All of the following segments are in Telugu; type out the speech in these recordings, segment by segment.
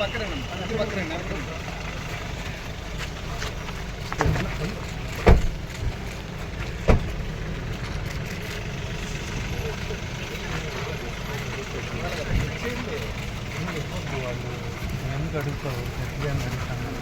పక్కన పక్కన ఎందుకు అడుగుతావు గట్టిగా అడుగుతాను.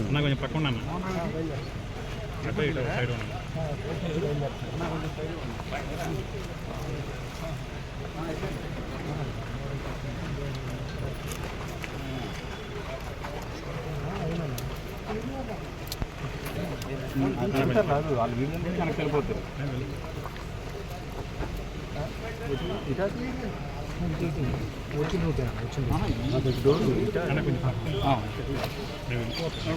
అన్న కొంచెం పక్కన ఉన్నా అటు ఇటు సైడ్ ఉన్నా. రాదు వాళ్ళు వీళ్ళు కనెక్ట్ వెళ్ళిపోతారు అన్న కొంచెం పక్కన. నేను వెళ్ళిపోతాను.